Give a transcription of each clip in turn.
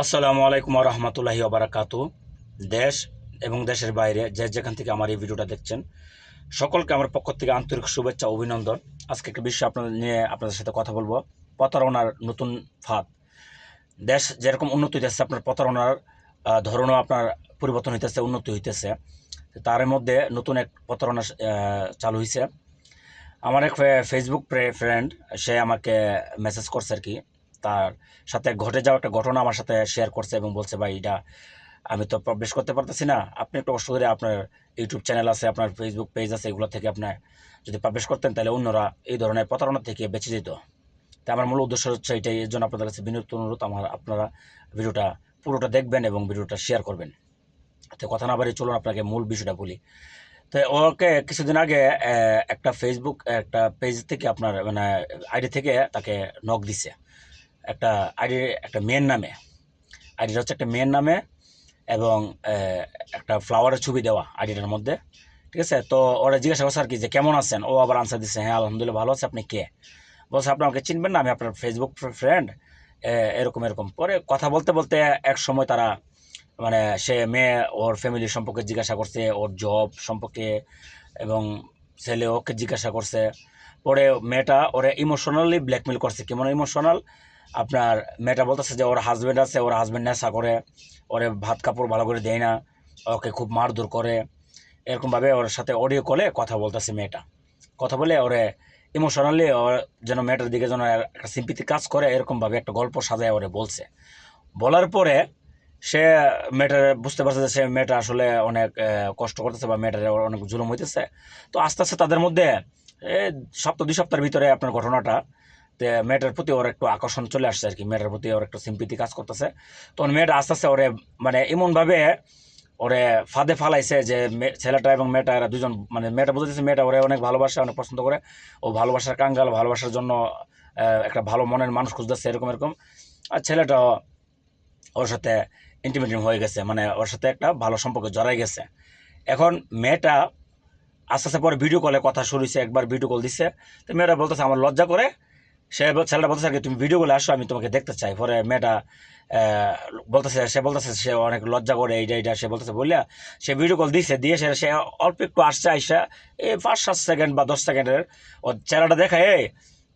আসসালামু আলাইকুম রহমতুল্লাহি ওবরাকাতু দেশ এবং দেশের বাইরে যে যেখান থেকে আমার এই ভিডিওটা দেখছেন, সকলকে আমার পক্ষ থেকে আন্তরিক শুভেচ্ছা, অভিনন্দন। আজকে একটা বিষয় আপনাদের নিয়ে আপনাদের সাথে কথা বলব, প্রতারণার নতুন ফাঁদ। দেশ যেরকম উন্নতি হইতেছে, আপনার প্রতারণার ধরনও আপনার পরিবর্তন হইতেছে, উন্নতি হইতেছে। তার মধ্যে নতুন এক প্রতারণা চালু হয়েছে আমার এক ফেসবুক ফ্রেন্ড সে আমাকে মেসেজ করছে আর কি তার সাথে ঘটে যাওয়া একটা ঘটনা আমার সাথে শেয়ার করছে এবং বলছে, ভাই, এটা আমি তো পাবলিশ করতে পারতেছি না। আপনি একটু কষ্ট করে আপনার ইউটিউব চ্যানেল আছে, আপনার ফেসবুক পেজ আছে, এগুলো থেকে আপনার যদি পাবলিশ করতেন, তাহলে অন্যরা এই ধরনের প্রতারণা থেকে বেঁচে যেত। তাই আমার মূল উদ্দেশ্য হচ্ছে এটাই, এর জন্য আপনাদের কাছে বিনীত অনুরোধ, আমার, আপনারা ভিডিওটা পুরোটা দেখবেন এবং ভিডিওটা শেয়ার করবেন। তো কথা না বাড়িয়ে চলুন, আপনাকে মূল বিষয়টা বলি। তো ওকে, কিছুদিন আগে একটা ফেসবুক একটা পেজ থেকে আপনার মানে আইডি থেকে তাকে নক দিছে। একটা আইডি, একটা মেয়ের নামে। আইডিটা হচ্ছে একটা মেয়ের নামে এবং একটা ফ্লাওয়ারের ছবি দেওয়া আইডিটার মধ্যে, ঠিক আছে? তো ওরা জিজ্ঞাসা করছে আর কি যে, কেমন আছেন? ও আবার আনসার দিচ্ছে হ্যাঁ আলহামদুলিল্লাহ ভালো আছে, আপনি কে? বলছে, আপনি আমাকে চিনবেন না, আমি আপনার ফেসবুক ফ্রেন্ড এরকম এরকম। পরে কথা বলতে বলতে এক সময় তারা মানে সে মেয়ে ওর ফ্যামিলি সম্পর্কে জিজ্ঞাসা করছে, ওর জব সম্পর্কে এবং ছেলে ওকে জিজ্ঞাসা করছে। পরে মেয়েটা ওরে ইমোশনালি ব্ল্যাকমেল করছে। কেমন ইমোশনাল আপনার মেয়েটা বলতেছে যে ওর হাজব্যান্ড আছে, ওর হাজব্যান্ড নেশা করে, ওরে ভাত কাপড় ভালো করে দেয় না, ওকে খুব মারধর করে। এরকমভাবে ওর সাথে অডিও কলে কথা বলতেছে মেয়েটা। কথা বলে ওরে ইমোশনালি ওর যেন মেয়েটার দিকে যেন একটা সিম্পিতি কাজ করে এরকমভাবে একটা গল্প সাজায় ওরে বলছে। বলার পরে সে মেয়েটার বুঝতে পারছে যে সে মেয়েটা আসলে অনেক কষ্ট করতেছে বা মেয়েটার অনেক জুলুম হইতেছে। তো আস্তে আস্তে তাদের মধ্যে সপ্তাহ দুই সপ্তাহের ভিতরে আপনার ঘটনাটা তে মেয়েটার প্রতি ওর একটু আকর্ষণ চলে আসছে আর কি। মেয়েটার প্রতি ওর একটু সিম্পিতি কাজ করতেছে। তখন মেয়েটা আস্তে আস্তে ওরে মানে এমনভাবে ওরে ফাঁদে ফালাইছে যে ছেলেটা এবং মেয়েটা এরা দুজন মানে মেয়েটা বুঝতেছে মেয়েটা ওরে অনেক ভালোবাসে, অনেক পছন্দ করে। ও ভালোবাসার কাঙ্গাল, ভালোবাসার জন্য একটা ভালো মনের মানুষ খুঁজতেছে, এরকম এরকম। আর ছেলেটা ওর সাথে ইন্টিমেটিং হয়ে গেছে মানে ওর সাথে একটা ভালো সম্পর্ক জড়াই গেছে। এখন মেয়েটা আস্তে আস্তে পরে ভিডিও কলে কথা শুরু হয়েছে একবার ভিডিও কল দিচ্ছে তো মেয়েটা বলতেছে, আমার লজ্জা করে সে ছেলেটা বলতেছে আর কি তুমি ভিডিও কলে আসো, আমি তোমাকে দেখতে চাই। পরে মেয়েটা বলতেছে, সে বলতেছে, সে অনেক লজ্জা করে এইটা এইটা সে বলতেছে বললা সে ভিডিও কল দিছে, দিয়ে সে সে অল্প একটু আসছে, আইসা এই পাঁচ, সাত সেকেন্ড বা দশ সেকেন্ডের ও চেহারাটা দেখায়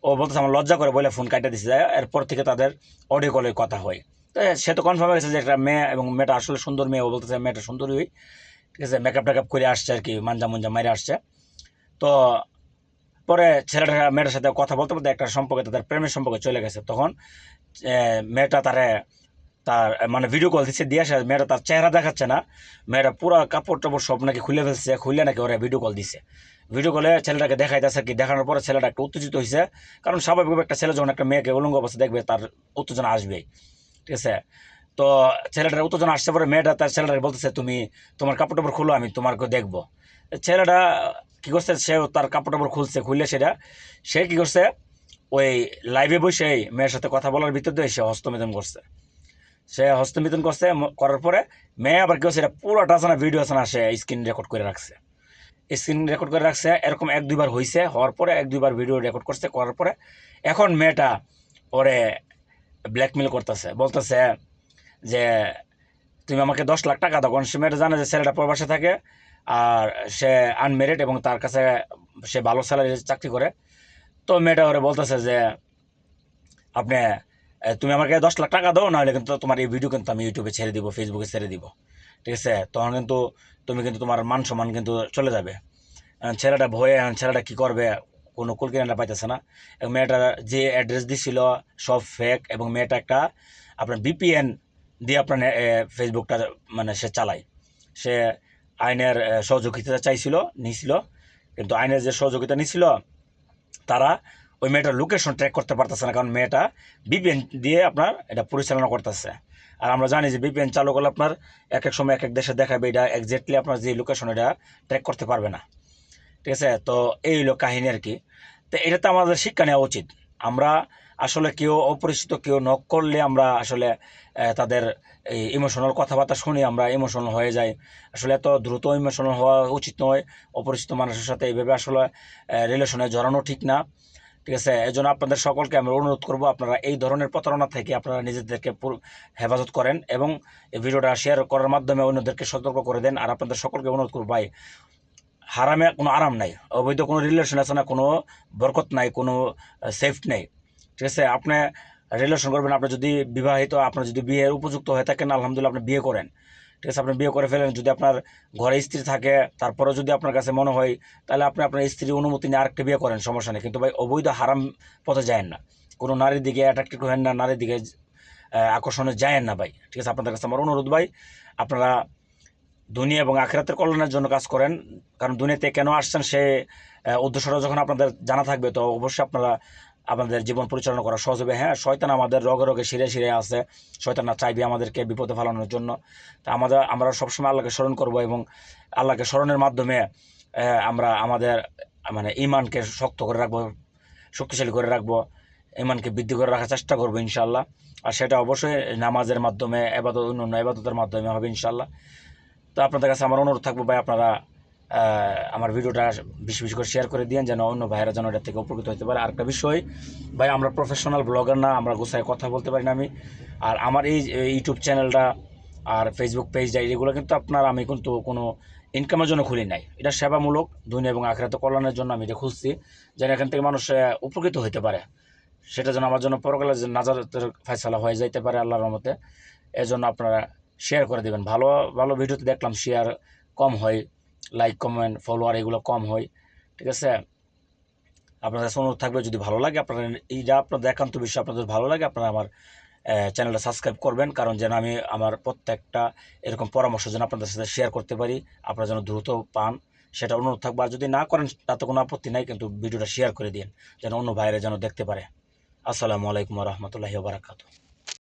ও বলতেছে আমার লজ্জা করে বলে ফোন কাটে দিছে। এরপর থেকে তাদের অডিও কলে কথা হয়। তো সে তো কনফার্ম হয়ে গেছে যে একটা মেয়ে এবং মেয়েটা আসলে সুন্দর মেয়ে। ও বলতেছে, মেয়েটা সুন্দরই। ঠিক আছে মেকআপ টেকআপ করে আসছে আর কি মাঞ্জা মুঞ্জা মাইরে আসছে। তো পরে ছেলেটা মেয়েটার সাথে কথা বলতে বলতে একটা সম্পর্কে, তাদের প্রেমের সম্পর্কে চলে গেছে। তখন মেয়েটা তারে, তার মানে ভিডিও কল দিচ্ছে দিয়ে আসে মেয়েটা তার চেহারা দেখাচ্ছে না। মেয়েটা পুরো কাপড় টাপড় সব নাকি খুলে ফেলছে খুলে নাকি ওরা ভিডিও কল দিছে। ভিডিও কলে ছেলেটাকে দেখাইতেছে কি, দেখানোর পরে ছেলেটা একটু উত্তেজিত হয়েছে কারণ স্বাভাবিকভাবে একটা ছেলে যখন একটা মেয়েকে উলঙ্গ অবস্থা দেখবে, তার উত্তেজনা আসবেই। ঠিক আছে? তো ছেলেটার উত্তেজনা আসছে পরে মেয়েটা তার ছেলেটাকে বলতেছে, তুমি তোমার কাপড় টাপড় খুলো, আমি তোমাকে দেখব। ছেলেটা কি করছে, সে তার কাপড় টাপড় খুলছে, খুললে সেটা, সে কি করছে, ওই লাইভে বসে মেয়ের সাথে কথা বলার ভিতর দিয়ে সে হস্তমিদন করছে। সে হস্তমিদন করছে করার পরে মেয়ে আবার কি করছে, এটা পুরোটা আছে না ভিডিও আছে না সে স্ক্রিন রেকর্ড করে রাখছে। স্ক্রিন রেকর্ড করে রাখছে, এরকম এক দুইবার হয়েছে হওয়ার পরে এক দুইবার ভিডিও রেকর্ড করছে, করার পরে এখন মেয়েটা ওরে ব্ল্যাকমেল করতেছে, বলতেছে যে, তুমি আমাকে দশ লাখ টাকা দাও। কারণ সে মেয়েটা জানে যে ছেলেটা প্রবাসে থাকে আর সে আনমেরিড এবং তার কাছে সে ভালো স্যালারি চাকরি করে। তো মেয়েটা ওরে বলতেছে যে, আপনি তুমি আমাকে দশ লাখ টাকা দাও, নাহলে কিন্তু তোমার এই ভিডিও কিন্তু আমি ইউটিউবে ছেড়ে দিব ফেসবুকে ছেড়ে দিব। ঠিক আছে? তখন কিন্তু তুমি কিন্তু তোমার মান সম্মান কিন্তু চলে যাবে। ছেলেটা ভয়ে ছেলেটা কী করবে? কোনো কুল কিনারা পাইতেছে না। এবং মেয়েটার যে অ্যাড্রেস দিছিল, সব ফেক এবং মেয়েটা একটা আপনার বিপিএন দিয়ে আপনার ফেসবুকটা মানে সে চালায়। সে আইনের সহযোগিতা চাইছিল, নিছিল। কিন্তু আইনের যে সহযোগিতা নিছিল, তারা ওই মেয়েটার লোকেশন ট্র্যাক করতে পারতেছে না, কারণ মেয়েটা বিপিএন দিয়ে আপনার এটা পরিচালনা করতেছে। আর আমরা জানি যে বিপিএন চালু করলে আপনার এক এক সময় এক এক দেশে দেখাবে, এটা একজ্যাক্টলি আপনার যে লোকেশন এটা ট্র্যাক করতে পারবে না। ঠিক আছে? তো এই হলো কাহিনী আর কি। তো এটা তো আমাদের শিক্ষা নেওয়া উচিত। আমরা আসলে কেউ অপরিচিত কেউ নক করলে আমরা আসলে তাদের এই ইমোশনাল কথাবার্তা শুনি আমরা ইমোশনাল হয়ে যাই। আসলে এত দ্রুত ইমোশনাল হওয়া উচিত নয়। অপরিচিত মানুষের সাথে এইভাবে আসলে রিলেশনে জড়ানো ঠিক না। ঠিক আছে? এই জন্য আপনাদের সকলকে আমরা অনুরোধ করব, আপনারা এই ধরনের প্রতারণা থেকে আপনারা নিজেদেরকে হেফাজত করেন এবং এই ভিডিওটা শেয়ার করার মাধ্যমে অন্যদেরকে সতর্ক করে দেন। আর আপনাদের সকলকে অনুরোধ করব, ভাই, হারামে কোনো আরাম নাই। অবৈধ কোনো রিলেশন আছে না, কোনো বরকত নাই, কোনো সেফ নেই। ঠিক আছে, আপনি রিলেশন করবেন, আপনি যদি বিবাহিত, আপনার যদি বিয়ের উপযুক্ত হয়ে থাকেন, আলহামদুলিল্লাহ আপনি বিয়ে করেন। ঠিক আছে, আপনি বিয়ে করে ফেলেন, যদি আপনার ঘরে স্ত্রী থাকে, তারপরেও যদি আপনার কাছে মনে হয়, তাহলে আপনি আপনার স্ত্রীর অনুমতি নিয়ে আরেকটা বিয়ে করেন, সমস্যা নেই। কিন্তু ভাই, অবৈধ হারাম পথে যায়েন না। কোনো নারীর দিকে অ্যাট্রাক্টেড হবেন না, নারীর দিকে আকর্ষণে যায়েন না ভাই। ঠিক আছে, আপনাদের কাছে আমার অনুরোধ ভাই, আপনারা দুনিয়া এবং আখেরাতের কল্যাণের জন্য কাজ করেন, কারণ দুনিয়াতে কেন আসছেন সে উদ্দেশ্যটা যখন আপনাদের জানা থাকবে, তো অবশ্যই আপনারা আপনাদের জীবন পরিচালনা করা সহজ হবে। হ্যাঁ শয়তান আমাদের রগে রগে শিরে শিরে আছে। শয়তান না চাইবে আমাদেরকে বিপদে ফেলানোর জন্য। তা আমাদের, আমরা সবসময় আল্লাহকে স্মরণ করব এবং আল্লাহকে স্মরণের মাধ্যমে আমরা আমাদের মানে ইমানকে শক্ত করে রাখব, শক্তিশালী করে রাখব ইমানকে বৃদ্ধি করে রাখার চেষ্টা করব ইনশাল্লাহ আর সেটা অবশ্যই নামাজের মাধ্যমে, এবাদত অন্য অন্য এবাদতের মাধ্যমে হবে ইনশাল্লাহ তো আপনাদের কাছে আমার অনুরোধ থাকব ভাই, আপনারা আমার ভিডিওটা বেশি বেশি করে শেয়ার করে দিন যেন অন্য ভাইয়েরা যেন এটা থেকে উপকৃত হতে পারে। আর একটা বিষয়, ভাই, আমরা প্রফেশনাল ব্লগার না, আমরা গোসায় কথা বলতে পারি না আমি। আর আমার এই ইউটিউব চ্যানেলটা আর ফেসবুক পেজ পেজটা এগুলো কিন্তু আপনার, আমি কিন্তু কোনো ইনকামের জন্য খুলি নাই। এটা সেবামূলক দুনিয়া এবং আখেরাতে কল্যাণের জন্য আমি এটা খুঁজছি, যেন এখান থেকে মানুষ উপকৃত হতে পারে। সেটা যেন আমার জন্য পরকালে নাজারতের ফয়সালা হয়ে যাইতে পারে আল্লাহর রহমতে। এজন্য আপনারা শেয়ার করে দেবেন। ভালো ভালো ভিডিওতে দেখলাম শেয়ার কম হয়। লাইক কমেন্ট ফলোয়ার এগুলো কম হয়, ঠিক আছে? আপনাদের কাছে অনুরোধ থাকবে, যদি ভালো লাগে আপনারা এইটা আপনাদের একান্ত বিষয়, আপনাদের ভালো লাগে, আপনারা আমার চ্যানেলটা সাবস্ক্রাইব করবেন, কারণ যেন আমি আমার প্রত্যেকটা এরকম পরামর্শ যেন আপনাদের সাথে শেয়ার করতে পারি, আপনারা যেন দ্রুত পান, সেটা অনুরোধ থাকবে। আর যদি না করেন, তাতে কোনো আপত্তি নাই, কিন্তু ভিডিওটা শেয়ার করে দিন যেন অন্য ভাইরা যেন দেখতে পারে। আসসালামু আলাইকুম রহমতুল্লাহি বারাকাতু